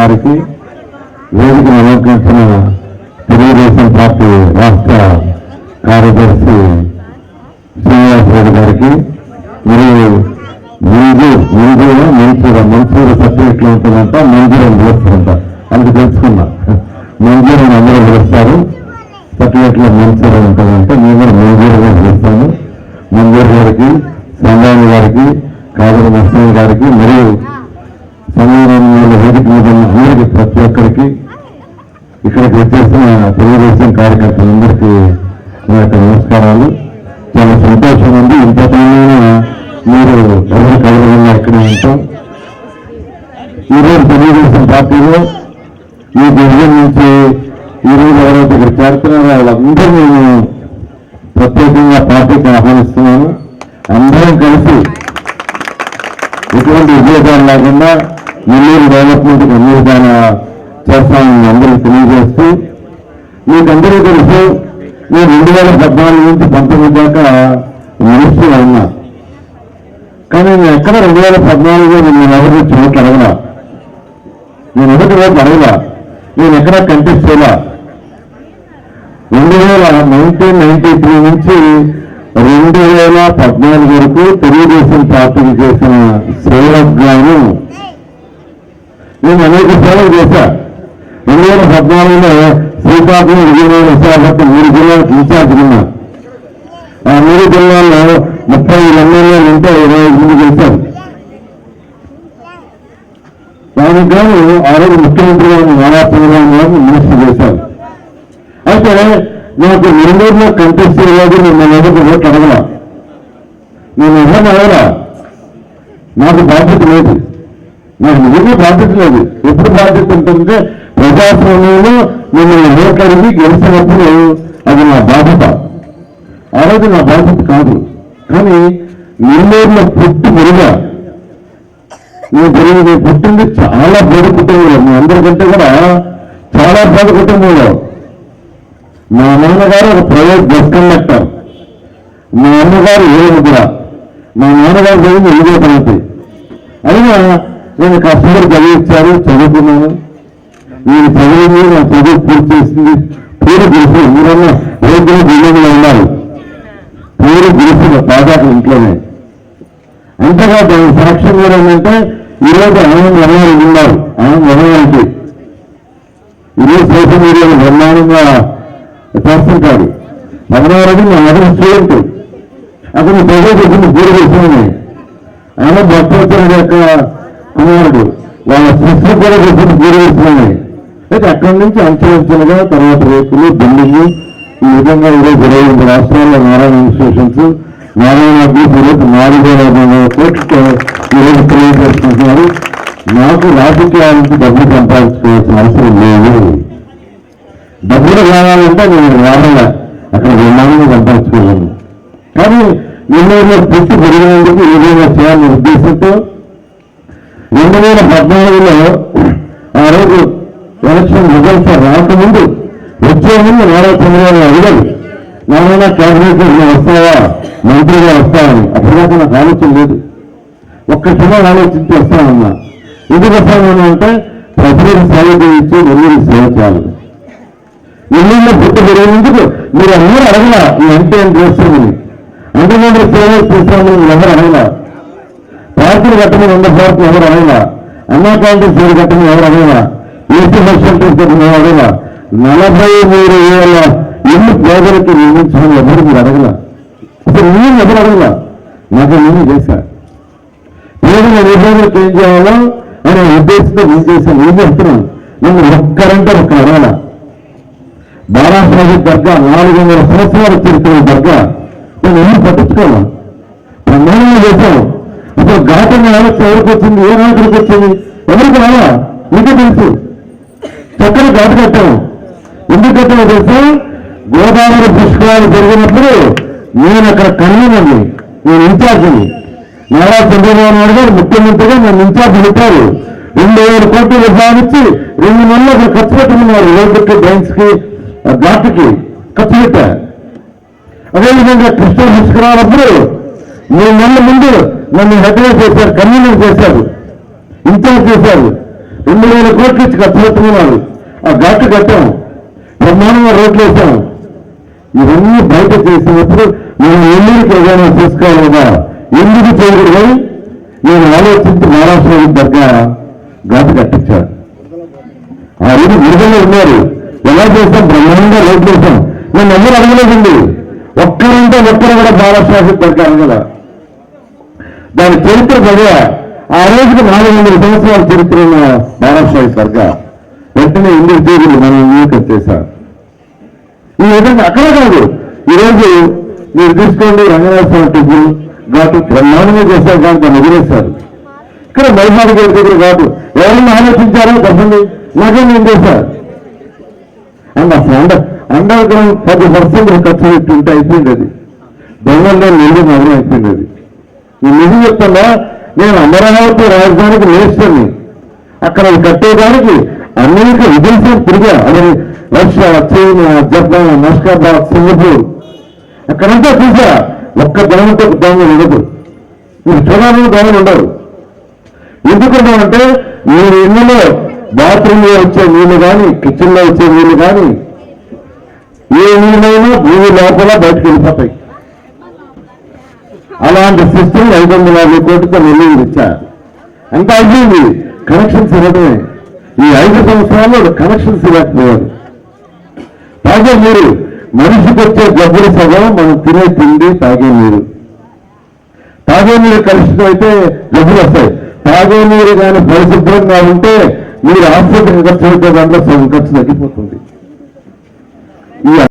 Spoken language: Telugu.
గారికి వేదికను అలంకరించిన తెలుగుదేశం పార్టీ రాష్ట్ర కార్యదర్శి శ్రీనివాస్ రెడ్డి గారికి మరియు మంజూర్ మంజూర మంచూరు మంచూర సర్టిఫికెట్లు ఉంటుందంట మంజూరు అని పిలుస్తుందంట అందుకు తెలుసుకున్నా. మంజూరు అని అందరూ పిలుస్తారు సర్టిఫికెట్లో మంచూరు ఉంటుందంట. మేము కూడా మంజూరుగా పిలుస్తాము మంజూరు గారికి సంగాని గారికి కాదరి నరసింహ గారికి మరియు సమయంలో వేదిక మీద అందరికీ ప్రతి ఒక్కరికి ఇక్కడికి వచ్చేసిన తెలుగుదేశం కార్యకర్తలందరికీ నా యొక్క నమస్కారాలు. చాలా సంతోషం ఉంది. ఇంత సమయమైన మీరు ఎవరు కలగకుండా ఇక్కడ ఉంటాం? ఈరోజు తెలుగుదేశం పార్టీలో ఈ డివిజన్ నుంచి ఈరోజు ఎవరైతే ఇక్కడ చేరుతున్నారో వాళ్ళందరూ నేను ప్రత్యేకంగా పార్టీకి ఆహ్వానిస్తున్నాను. అందరం కలిసి ఎటువంటి విజయకాలం లేకుండా నెల్లూరు డెవలప్మెంట్ అన్ని విధాన చేస్తామని అందరూ తెలియజేస్తూ మీకందరూ తెలుసు నేను రెండు వేల పద్నాలుగు నుంచి పంతొమ్మిది దాకా మినిస్టర్ ఉన్నా. కానీ నేను ఎక్కడ రెండు వేల పద్నాలుగులో నేను ఎవరిని చోట్ల అడగలా. నేను ఒకటి రోజు అడగలా. నేను ఎక్కడ కంటెస్ట్ చేయలా. రెండు వేల నైన్టీన్ నైన్టీ త్రీ నుంచి రెండు వేల పద్నాలుగు వరకు తెలుగుదేశం పార్టీకి చేసిన సేవకు గాను నేను అనేక సేవలు చేశా. రెండు వేల పద్నాలుగులో శ్రీకాకుళం విజయనగరం విశాఖపట్నం మూడు జిల్లాలకు ఇన్ఛార్జ్ ఉన్నా. ఆ మూడు జిల్లాల్లో ముప్పై ఐదు ఎమ్మెల్యేలు ఉంటే ఇరవై ఐదు మంది గెలిచారు. దానికి గాను ఆ రోజు ముఖ్యమంత్రి గారిని నారా చంద్రబాబు గారిని మినిస్టర్ చేశారు. అయితే నాకు నెల్లూరులో కంటెస్ట్ చేయలేదు నేను ఎవరికి ఓట్లు అడగల? నేను ఎవరిని అడగల? నాకు బాధ్యత లేదు. నాకు ఏమీ బాధ్యత లేదు ఎప్పుడు బాధ్యత ఉంటుందంటే ప్రజాస్వామ్యంలో మిమ్మల్ని ఓట్లు గెలిచినప్పుడు అది నా బాధ్యత. ఆ రోజు నా బాధ్యత కాదు. కానీ నెల్లూరులో పుట్టి మెరుగా నేను పెరిగి పుట్టింది చాలా పేద కుటుంబంలో. మీ అందరికంటే కూడా చాలా పేద కుటుంబంలో. మా నాన్నగారు ఒక ప్రైవేట్ బస్ కండక్టర్. మా అమ్మగారు ఏ ముద్ర మా నాన్నగారు జరిగింది ఎనిమిదో తరగతి అయినా నేను కష్టపడి చదివించాను చదువుకున్నాను. నేను చదివింది నా చదువు పూర్తి చేసింది. పేరు గురుసు మీరన్నా రోడ్డు బిల్డింగ్లో ఉన్నారు. పేరు గురుసు దాదాపు ఇంట్లోనే. అంతగా దాని సాక్ష్యం కూడా ఏంటంటే ఈరోజు ఆనంద వనవాళ్ళు ఉన్నారు. ఆనంద వనవాళ్ళకి ఈరోజు సోషల్ మీడియాలో బ్రహ్మాండంగా చేస్తుంటాడు వనవారెడ్డి నా మొదటి స్టూడెంట్. అతను ప్రజలు చెప్పిన పేరు చేస్తున్నాయి ఆయన భక్తోత్తరుడు యొక్క అన్నాడు వాళ్ళ శిష్యులు కూడా చెప్పిన పేరు అయితే అక్కడి నుంచి అంచెలంచెలుగా తర్వాత రేపులు బిల్డింగ్ ఈ విధంగా ఈరోజు ఇరవై ఎనిమిది రాష్ట్రాల్లో నారాయణ ఇన్స్టిట్యూషన్స్ నారాయణ గ్రూప్ ఈరోజు నాలుగు వేల ఈరోజు క్రియేట్ చేసుకుంటున్నారు నాకు రాజకీయాలకు డబ్బులు సంపాదించుకోవాల్సిన అవసరం లేదు. డబ్బులు కావాలంటే నేను రావాలా. అక్కడ విమానం సంపాదించుకోలేను కానీ నెల్లూరులో పుట్టి పెరిగినందుకు ఏదైనా చేయాలనే ఉద్దేశంతో రెండు వేల పద్నాలుగులో ఆ రోజు ఎలక్షన్ రిజల్ట్స్ రాకముందు వచ్చే ముందు నారా చంద్రబాబు అడిగారు నారాయణ క్యాబినెట్ వస్తావా? మంత్రిగా వస్తావని. అప్పటిదాకా నాకు ఆలోచన లేదు. ఒక్క క్షణం ఆలోచించి వస్తానన్నా ఎందుకు వస్తానన్నా అంటే ప్రజలకు సేవ చేయించి నెల్లూరు సేవ చేయాలి నెల్లూరులో పుట్టి పెరిగినందుకు మీరు అందరూ అడగల మీ అంటే ఏం చేస్తామని అందులో సేవ చేస్తామని మీరు ఎవరు అడగల? పార్టీలు కట్టమని వంద పార్టీలు ఎవరు అడగల అన్నా కాంగ్రెస్ పేరు కట్టమని ఎవరు అడగల ఏసీ పర్సెంటేజ్ కట్టమని ఎవరు అడగల నలభై మూడు వేల ఇల్లు పేదలకు నిర్మించడం ఎవరు మీరు అడగల? అసలు నేను ఎవరు అడగల? నాకు నేను చేశా పేదల నిబంధనలకు ఏం చేయాలో అనే ఉద్దేశంతో నేను చేశాను. ఏం చేస్తున్నాను? నన్ను ఒక్కరంటే ఒక్క అడగల. బారాసాహి దర్గా నాలుగు వందల సంవత్సరాల చరిత్ర దర్గా. నేను ఎందుకు పట్టించుకోవాలి ప్రమాణంగా చేశాను. ఇప్పుడు ఘాటంగా ఆలోచన ఎవరికి వచ్చింది ఏ నాయకుడికి వచ్చింది ఎవరికి రావా మీకే తెలుసు. చక్కని ఘాటు కట్టాము ఎందుకు కట్టామో తెలుసా? గోదావరి పుష్కరాలు జరిగినప్పుడు నేను అక్కడ కన్వీనర్ని నేను ఇన్ఛార్జిని. నారా చంద్రబాబు నాయుడు గారు ముఖ్యమంత్రిగా నన్ను ఇన్ఛార్జ్ పెట్టారు. రెండు వేల కోట్లు విభాగించి రెండు నెలలు అక్కడ ఖర్చు పెట్టుకున్నారు రోడ్డుకి డ్రైన్స్ ఘాటుకి ఖర్చు పెట్టారు అదేవిధంగా కృష్ణ పుష్కరాలప్పుడు మూడు నెలల ముందు నన్ను హెడ్ చేశారు కన్వీనర్ చేశారు ఇన్ఛార్జ్ చేశారు. రెండు వేల కోట్లు ఇచ్చి ఖర్చు పెట్టుకున్నారు ఆ ఘాట్లు కట్టాం బ్రహ్మాండంగా రోడ్లు వేసాం. ఇవన్నీ బయట చేసినప్పుడు నేను ఎల్లుడికి ఏదైనా తీసుకోవాలి కదా ఎందుకు చేయకూడదు? నేను ఆలోచించి మహారాష్ట్ర దగ్గర ఘాటు కట్టించాను. ఆ రోజు విడుదల ఉన్నారు. ఎలా చేస్తాం బ్రహ్మాండంగా రోడ్లు వేసాం. నేను ఎవరు అడగలేదండి. ఒక్కరంటే ఒక్కరు కూడా మహారాష్ట్ర దగ్గర కదా దాని చరిత్ర కదా ఆ రోజుకి నాలుగు వందల సంవత్సరాల చరిత్ర ఉన్న మహారాష్ట్ర దర్గా వెంటనే ఎందుకు తీరులు మనం నియోజకం చేశారు ఈ విధంగా అక్కడ కాదు ఈరోజు మీరు తీసుకోండి రంగనాథ టెంపుల్ ఘాటు బ్రహ్మాండంగా చేశారు కానీ దాన్ని వదిలేశారు ఇక్కడ మైపాడు గారి దగ్గర ఘాటు. ఎవరైనా ఆలోచించారో? చెప్పండి. నాకేం ఏం చేశారు? అండ్ అసలు అండర్ అండర్ గ్రౌండ్ పది పర్సెంట్ ఖర్చు పెట్టి ఉంటే అయిపోయింది అది. దొంగల్లో నిల్లు నగరం అయిపోయింది అది. నేను నిజం చెప్తున్నా నేను అమరావతి రాజధానికి నేర్చుకుని అక్కడ కట్టేదానికి అనేక విదేశాలు తిరిగా అదే రష్యా చైనా జపాన్ మస్కాబాద్ సింగపూర్. అక్కడంతా చూసా ఒక్క దొంగతో దొంగ ఉండదు. మీరు చూడాలని దొంగలు ఉండవు ఎందుకంటే మీరు ఇళ్ళలో బాత్రూంలో వచ్చే నీళ్ళు కానీ కిచెన్లో వచ్చే నీళ్ళు కానీ ఏ నీళ్ళైనా భూమి లోపల బయటకు వెళ్ళిపోతాయి. అలాంటి సిస్టమ్ ఐదు వందల యాభై కోట్లతో నిర్ణయం ఇచ్చారు అంత అయ్యింది కనెక్షన్స్ ఇవ్వడమే. ఈ ఐదు సంవత్సరాల్లో కనెక్షన్స్ ఇవ్వకపోయారు తాగే నీరు మనిషికి వచ్చే జబ్బులు సగం మనం తినే తిండి తాగే నీరు. తాగే నీరు కలుషితం అయితే జబ్బులు వస్తాయి. తాగే నీరు కానీ పరిశుభ్రంగా ఉంటే మీరు ఆసుపత్రికి ఖర్చు అయితే దాంట్లో సగం ఖర్చు తగ్గిపోతుంది. ఈ